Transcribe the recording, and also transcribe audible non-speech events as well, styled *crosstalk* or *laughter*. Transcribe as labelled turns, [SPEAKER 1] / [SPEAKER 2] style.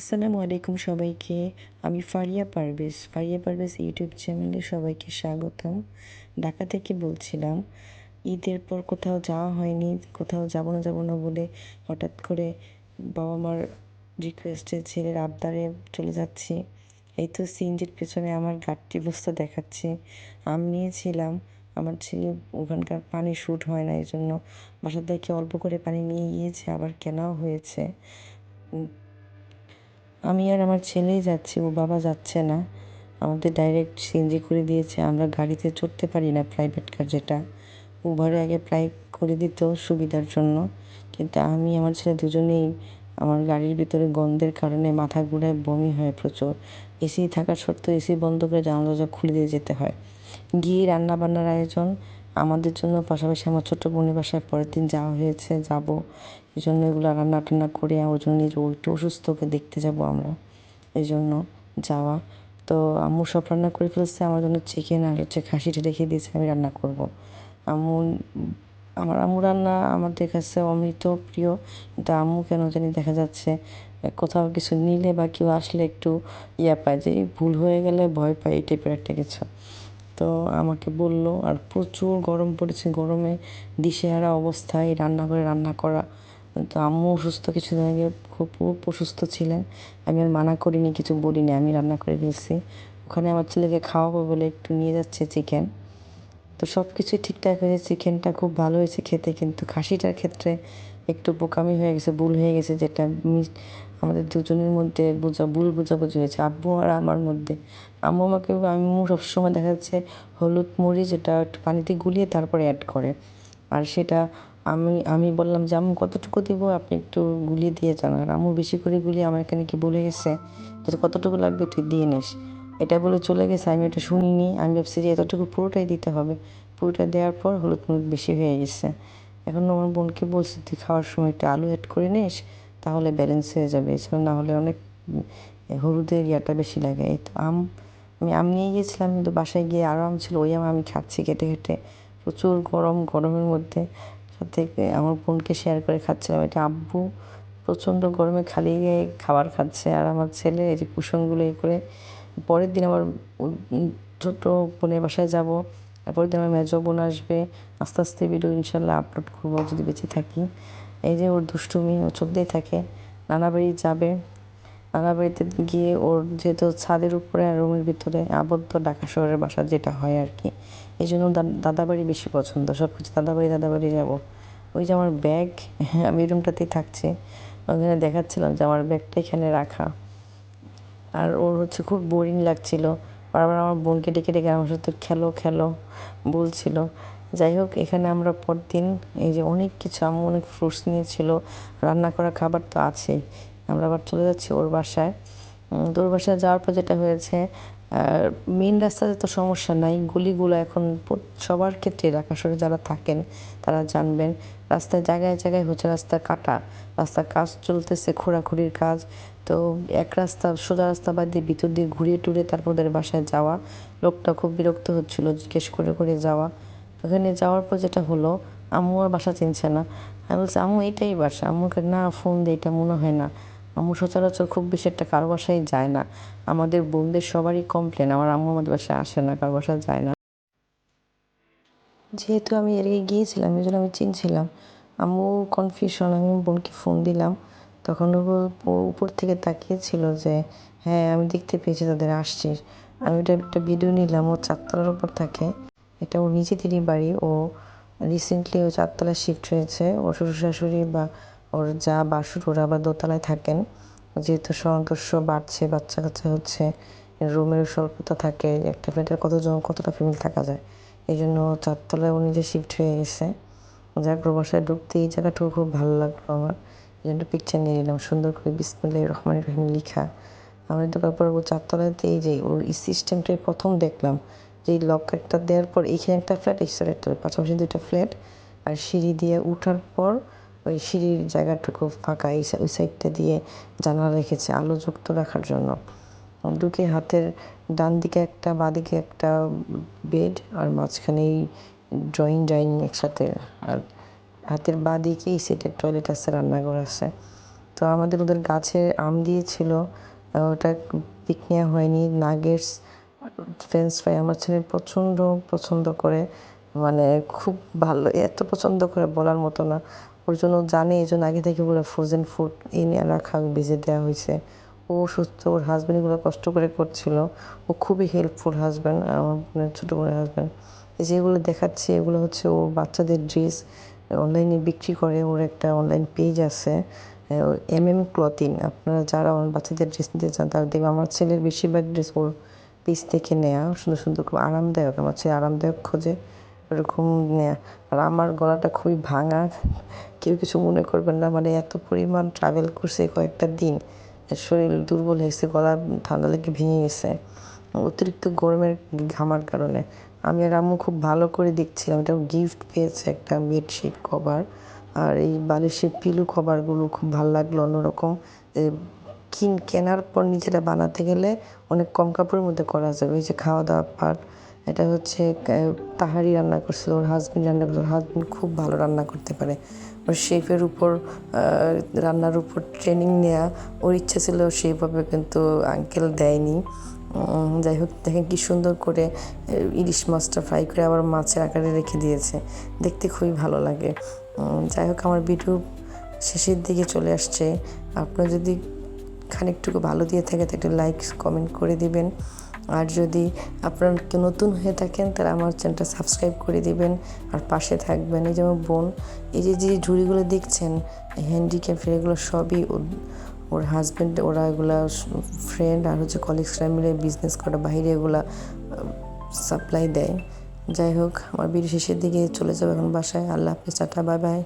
[SPEAKER 1] আসসালামু আলাইকুম সবাইকে। আমি ফারিয়া পারভেজ ফারিয়া পারভেজ ইউটিউব চ্যানেলে সবাইকে স্বাগতম। ঢাকা থেকে বলছিলাম, ঈদের পর কোথাও যাওয়া হয়নি, কোথাও যাব না যাব না বলে হঠাৎ করে বাবা মার রিকোয়েস্টে ছেলের আবদারে চলে যাচ্ছি। এই তো সিএনজির পেছনে আমার ঘাটতি বস্তা দেখাচ্ছে। আম নিয়েছিলাম, আমার ছেলে ওখানকার পানি শ্যুট হয় না এই জন্য বাসার থেকে অল্প করে পানি নিয়ে গিয়েছে, আবার কেনাও হয়েছে। আমি আর আমার ছেলেই যাচ্ছি, ও বাবা যাচ্ছে না। আমাদের ডাইরেক্ট সিএনজি করে দিয়েছে, আমরা গাড়িতে চড়তে পারি না প্রাইভেট কার যেটা। উবারে আগে প্রায় করে দিত সুবিধার জন্য, কিন্তু আমি, আমার ছেলে দুজনেই আমার গাড়ির ভিতরে গন্ধের কারণে মাথা ঘুরায় বমি হয় প্রচুর। এসি থাকা সত্ত্বেও এসি বন্ধ করে জানলা দরজা খুলে দিয়ে যেতে হয়। গিয়ে রান্নাবান্নার আয়োজন আমাদের জন্য, পাশাপাশি আমার ছোটো বোনের বাসায় পরের দিন যাওয়া হয়েছে, যাব। এই জন্য এগুলো রান্না টান্না করে ওর জন্য একটু অসুস্থকে দেখতে যাব আমরা। এই জন্য যাওয়া। তো আম্মু সব রান্না করে ফেলছে, আমার জন্য চিকেন আর হচ্ছে খাসিটা রেখে দিয়েছে, আমি রান্না করব। আম্মু, আমার আম্মু রান্না আমাদের কাছে অমৃত প্রিয়, কিন্তু আম্মু কেন জানি দেখা যাচ্ছে কোথাও কিছু নিলে বা কেউ আসলে একটু ইয়া পায় যে ভুল হয়ে গেলে ভয় পায় এই টাইপের একটা কিছু। তো আমাকে বলল, আর প্রচুর গরম পড়েছে, গরমে দিশেহারা অবস্থায় রান্নাঘরে রান্না করা। তো আম্মু অসুস্থ কিছুদিন আগে, খুব খুব অসুস্থ ছিলেন। আমি আর মানা করিনি, কিছু বলিনি, আমি রান্না করে দিয়েছি ওখানে আমার ছেলেকে খাওয়াবো বলে একটু নিয়ে যাচ্ছে চিকেন। তো সব কিছুই ঠিকঠাক হয়েছে, চিকেনটা খুব ভালো হয়েছে খেতে, কিন্তু খাসিটার ক্ষেত্রে একটু বোকামি হয়ে গেছে, ভুল হয়ে গেছে, যেটা আমাদের দুজনের মধ্যে বোঝা, ভুল বোঝাবুঝি হয়েছে। আব্বু আর আমার মধ্যে। আম্মু আমাকে, আম্মু সবসময় দেখা যাচ্ছে হলুদ মরিচ যেটা একটু পানিতে গুলিয়ে তারপরে অ্যাড করে। আর সেটা আমি আমি বললাম যে, আম্মু, কতটুকু দিব? আপনি একটু গুলিয়ে দিয়ে যান। আর আম্মু বেশি করে গুলিয়ে আমার এখানে কি বলে গেছে যে, কতটুকু লাগবে তুই দিয়ে নিস? এটা বলে চলে গেছে। আমি এটা শুনিনি। আমি ভাবছি যে, এতটুকু পুরোটাই দিতে হবে। পুরোটা দেওয়ার পর হলুদ মরিচ বেশি হয়ে গেছে। এখন আমার বোনকে বলছি, তুই খাওয়ার সময় একটু আলু অ্যাড করে নিস। তাহলে ব্যালেন্স হয়ে যাবে এছাড়া না হলে অনেক হলুদের ইয়াটা বেশি লাগে। এই তো আম, আমি আম নিয়ে গিয়েছিলাম, কিন্তু বাসায় গিয়ে আরও আম ছিল, ওই আম আমি খাচ্ছি কেটে কেটে প্রচুর গরম, গরমের মধ্যে। সাথে আমার বোনকে শেয়ার করে খাচ্ছিলাম, এটা আব্বু প্রচণ্ড গরমে খালি গায়ে খাবার খাচ্ছে, আর আমার ছেলে এই যে কুসনগুলো এ করে। পরের দিন আবার ছোট বোনের বাসায় যাব, তারপরের দিন আমার মেজো বোন আসবে। আস্তে আস্তে ভিডিও ইনশাল্লাহ আপলোড করব, যদি বেঁচে থাকি। এই যে ওর দুষ্টুমি, ও চলতেই থাকে, নানা বাড়ি যাবে। নানা বাড়িতে গিয়ে ওর যেহেতু ছাদের উপরে আর রুমের ভিতরে আবদ্ধ ঢাকা শহরের বাসা যেটা হয় আর কি, এই জন্য দাদা বাড়ি বেশি পছন্দ। সব কিছু দাদা বাড়ি দাদা বাড়ি যাব। ওই যে আমার ব্যাগ, *laughs* আমি রুমটাতেই থাকছি। ওখানে দেখাচ্ছিলাম যে আমার ব্যাগটা এখানে রাখা। আর ওর হচ্ছে খুব বোরিং লাগছিল। বারবার আমার বোনকে ডেকে ডেকে আমার সাথে খেলো খেলো, বলছিল যাই হোক, এখানে আমরা পরদিন এই যে অনেক কিছু, আমি, অনেক ফ্রুটস নিয়েছিল রান্না করা খাবার তো আছেই। আমরা আবার চলে যাচ্ছি ওর বাসায়। তো ওর বাসায় যাওয়ার পর যেটা হয়েছে মেন রাস্তাতে তো সমস্যা নাই, গলিগুলো এখন সবার ক্ষেত্রে ঢাকা শহরে যারা থাকেন, তারা জানবেন, রাস্তায় জায়গায় জায়গায় হচ্ছে রাস্তা কাটা, রাস্তার কাজ চলতেছে, খোঁড়াখুড়ির কাজ। তো এক রাস্তা সোজা রাস্তা বাদ দিয়ে ভিতর দিয়ে ঘুরিয়ে টুরে তারপর ওদের বাসায় যাওয়া। লোকটা খুব বিরক্ত হচ্ছিল, জিজ্ঞেস করে করে যাওয়া। ওখানে যাওয়ার পর যেটা হলো, আম্মু আর বাসা চিনছে না। আমি বলছি, আম্মু, এইটাই বাসা। আম্মুকে, না ফোন দিয়ে এটা মনে হয় না। আম্মু সচরাচর খুব বেশি একটা কারও বাসায় যায় না। আমাদের বোনদের সবারই কমপ্লেন আমার আম্মু আমাদের বাসায় আসে না, কারও বাসায় যায় না। যেহেতু আমি এর আগে গিয়েছিলাম, এই জন্য আমি চিনছিলাম। আম্মু কনফিউশন আমি বোনকে ফোন দিলাম। তখন উপর থেকে তাকিয়েছিল যে হ্যাঁ আমি দেখতে পেয়েছি তাদের আসছিস আমি ওটা একটা ভিডিও নিলাম, ও চারতলার উপর থাকে। এটা ওর নিজেদেরই বাড়ি। ও রিসেন্টলি ও চারতলায় শিফট হয়েছে। ওর শ্বশুর শাশুড়ি বা ওর যা বাসুর, ওরা আবার দোতলায় থাকেন। যেহেতু সদস্য বাড়ছে বাচ্চা কাচ্চা হচ্ছে রুমের স্বল্পতা থাকে, একটা ফ্ল্যাটের কতজন, কতটা ফ্যামিলি থাকা যায়। এই জন্য চারতলায় ও নিজে শিফট হয়ে গেছে। যাক বাসায় ঢুকতে এই জায়গাটাও খুব ভালো লাগল আমার। এই জন্য পিকচার নিয়ে নিলাম। সুন্দর করে বিসমুল্লাহ রহমান রহিম লিখা। আমি দোকান পর ও চারতলাতে এই যে ওর এই সিস্টেমটাই প্রথম দেখলাম। যে এই লক দেওয়ার পর এইখানে একটা ফ্ল্যাট এই সাইড একটা পাশাপাশি দুইটা ফ্ল্যাট আর সিঁড়ি দিয়ে উঠার পর ওই সিঁড়ির জায়গাটুকু ফাঁকা, এই ওই সাইডটা দিয়ে জানালা রেখেছে আলো যুক্ত রাখার জন্য। ঢুকে হাতের ডান দিকে একটা বাঁ দিকে একটা বেড আর মাঝখানে এই ড্রয়িং ডাইনিং একসাথে, আর হাতের বাঁ দিকে এই সেটের টয়লেট আছে, রান্নাঘর আছে। তো তো আমাদের ওদের গাছে আম দিয়েছিল ওটা পিক নেওয়া হয়নি নাগেটস ফ্রেঞ্চ ফ্রাই আমার ছেলে প্রচণ্ড পছন্দ করে। মানে খুব ভালো, এত পছন্দ করে বলার মতো না। ওর জন্য জানে, এই জন্য আগে থেকে পুরো ফ্রোজেন ফুড এনে রাখা ভেজে দেওয়া হয়েছে। ও সুস্থ, ওর হাজব্যান্ড এগুলো কষ্ট করে করছিল। ও খুবই হেল্পফুল হাজব্যান্ড আমার বোনের ছোটো বোনের হাজব্যান্ড এই যেগুলো দেখাচ্ছি, এগুলো হচ্ছে ও বাচ্চাদের ড্রেস অনলাইনে বিক্রি করে, ওর একটা অনলাইন পেজ আছে। এম এম ক্লথিং আপনারা যারা আমার বাচ্চাদের ড্রেস নিতে চান, তারা দেখবে আমার ছেলের বেশিরভাগ ড্রেস ওর পেজ থেকে নেওয়া সুন্দর সুন্দর খুব আরামদায়ক, আমার ছেলে আরামদায়ক খোঁজে। ওরকম নেয়া আর আমার গলাটা খুবই ভাঙা। কেউ কিছু মনে করবেন না মানে এত পরিমাণ ট্রাভেল করছে কয়েকটা দিন। শরীর দুর্বল হয়েছে গলা ঠান্ডা লেগে ভেঙে গেছে। অতিরিক্ত গরমের ঘামার কারণে। আমি আর আম্মু খুব ভালো করে দেখছিলাম এটা গিফট পেয়েছে একটা বেডশিট কভার আর এই বালিশের পিলু কভারগুলো খুব ভালো লাগল অন্যরকম। কিন কেনার পর নিজেরা বানাতে গেলে অনেক কম কাপড়ের মধ্যে করা যাবে। ওই যে খাওয়া দাওয়ার পার্ট এটা হচ্ছে তাহারি রান্না করছিল, ওর হাজব্যান্ড রান্না করছিল হাজব্যান্ড খুব ভালো রান্না করতে পারে। ওর শেফের উপর রান্নার উপর ট্রেনিং নেওয়া ওর ইচ্ছা ছিল সেইভাবে কিন্তু আঙ্কেল দেয়নি। যাই হোক, দেখেন কি সুন্দর করে ইলিশ মাছটা ফ্রাই করে আবার মাছের আকারে রেখে দিয়েছে। দেখতে খুবই ভালো লাগে। যাই হোক, আমার ভিডিও শেষের দিকে চলে আসছে। আপনার যদি খানিকটুকু ভালো দিয়ে থাকে, তো একটু লাইক কমেন্ট করে দিবেন। আর যদি আপনারা নতুন হয়ে থাকেন, তাহলে আমার চ্যানেলটা সাবস্ক্রাইব করে দিবেন। আর পাশে থাকবেন এই যেমন বোন, এই যে যে ঝুড়িগুলো দেখছেন হ্যান্ডিক্যাপের এগুলো সবই ওর- হাজব্যান্ড ওরা এগুলা ফ্রেন্ড আর হচ্ছে কলিগসরা মিলে বিজনেস করে, বাইরে এগুলা সাপ্লাই দেয়। যাই হোক, আমার ভিডিও শেষের দিকে চলে যাবে এখন বাসায়। আল্লাহ হাফেজ, টাটা বাই বাই